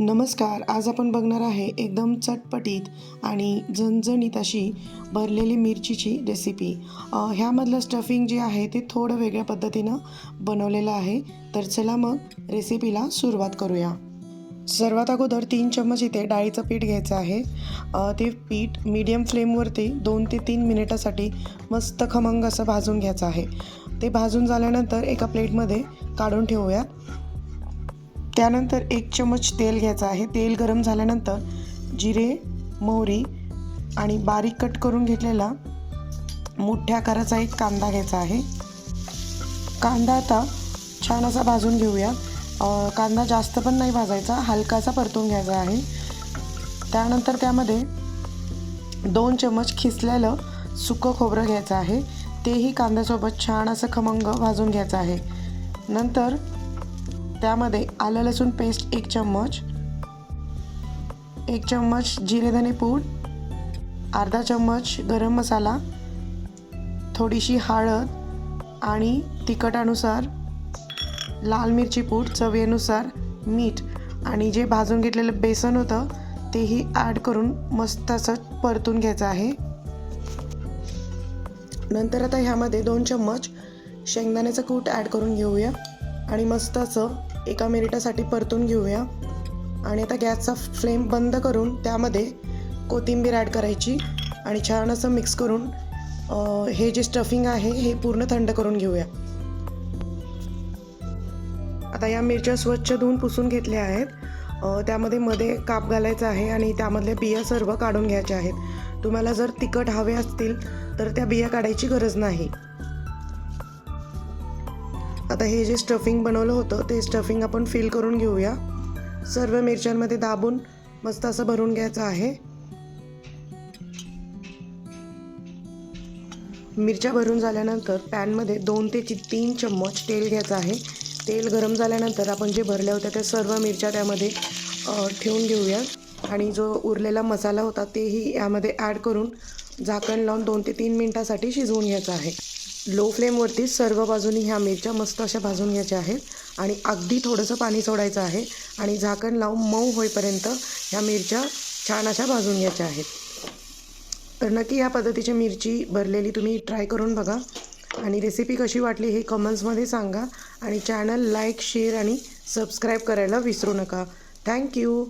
नमस्कार आज आपण बघणार आहे एकदम चटपटीत आणि झणझणीत अशी भरलेली मिरचीची रेसिपी ह्यामधलं स्टफिंग जे आहे ते थोडं वेगळ्या पद्धतीनं बनवलेलं आहे. तर चला मग रेसिपीला सुरुवात करूया. सर्वात अगोदर तीन चम्मच इथे डाळीचं पीठ घ्यायचं आहे. ते पीठ मीडियम फ्लेमवरती दोन ते तीन मिनिटासाठी मस्त खमंग असं भाजून घ्यायचं आहे. ते भाजून झाल्यानंतर एका प्लेटमध्ये काढून ठेवूयात. त्यानंतर एक चमच तेल घ्यायचं आहे. तेल गरम झाल्यानंतर जिरे मोहरी आणि बारीक कट करून घेतलेला मोठ्या आकाराचा एक कांदा घ्यायचा आहे. कांदा आता छान असा भाजून घेऊया. कांदा जास्त पण नाही भाजायचा हलकासा परतून घ्यायचा आहे. त्यानंतर त्यामध्ये दोन चमच खिसलेलं सुकं खोबरं घ्यायचं आहे. तेही कांद्यासोबत छान असं खमंग भाजून घ्यायचं आहे. नंतर त्यामध्ये आलं लसूण पेस्ट एक चम्मच. एक चम्मच जिरे धने पूड. अर्धा चम्मच गरम मसाला. थोडीशी हळद आणि तिखटानुसार लाल मिरची पूड चवीनुसार मीठ आणि जे भाजून घेतलेलं बेसन होतं तेही ॲड करून मस्त असं परतून घ्यायचं आहे. नंतर आता ह्यामध्ये दोन चम्मच शेंगदाण्याचं कूट ॲड करून घेऊया आणि मस्त असं एका मिनिटासाठी परतून घेऊया. आणि आता गॅसचा फ्लेम बंद करून त्यामध्ये कोथिंबीर ॲड करायची आणि छान असं मिक्स करून हे जे स्टफिंग आहे हे पूर्ण थंड करून घेऊया. आता या मिरच्या स्वच्छ धुवून पुसून घेतल्या आहेत. त्यामध्ये मध्ये काप घालायचा आहे आणि त्यामधले बिया सर्व काढून घ्यायच्या आहेत. तुम्हाला जर तिखट हवे असतील तर त्या बिया काढायची गरज नाही. आता हे जे स्टफिंग बनवलं होतं ते स्टफिंग आपण फिल करून घेऊया. सर्व मिरच्यांमध्ये दाबून मस्त असं भरून घ्यायचं आहे. मिरच्या भरून झाल्यानंतर पॅनमध्ये दोन ते तीन चम्मच तेल घ्यायचं आहे. तेल गरम झाल्यानंतर आपण जे भरल्या होत्या त्या सर्व मिरच्या त्यामध्ये ठेवून घेऊया. आणि जो उरलेला मसाला होता तेही यामध्ये ॲड करून झाकण लावून दोन ते तीन मिनटासाठी शिजवून घ्यायचं आहे. लो फ्लेमवरती सर्व बाजूनी ह्या मिरच्या मस्त अशा भाजून घ्यायच्या आहेत. आणि अगदी थोडंसं पाणी सोडायचं आहे. आणि झाकण लावून मऊ होईपर्यंत ह्या मिरच्या छान अशा भाजून घ्यायच्या आहेत. तर नक्की या पद्धतीची मिरची भरलेली तुम्ही ट्राय करून बघा. आणि रेसिपी कशी वाटली हे कमेंट्समध्ये सांगा. आणि चॅनल लाईक शेअर आणि सबस्क्राईब करायला विसरू नका. थँक्यू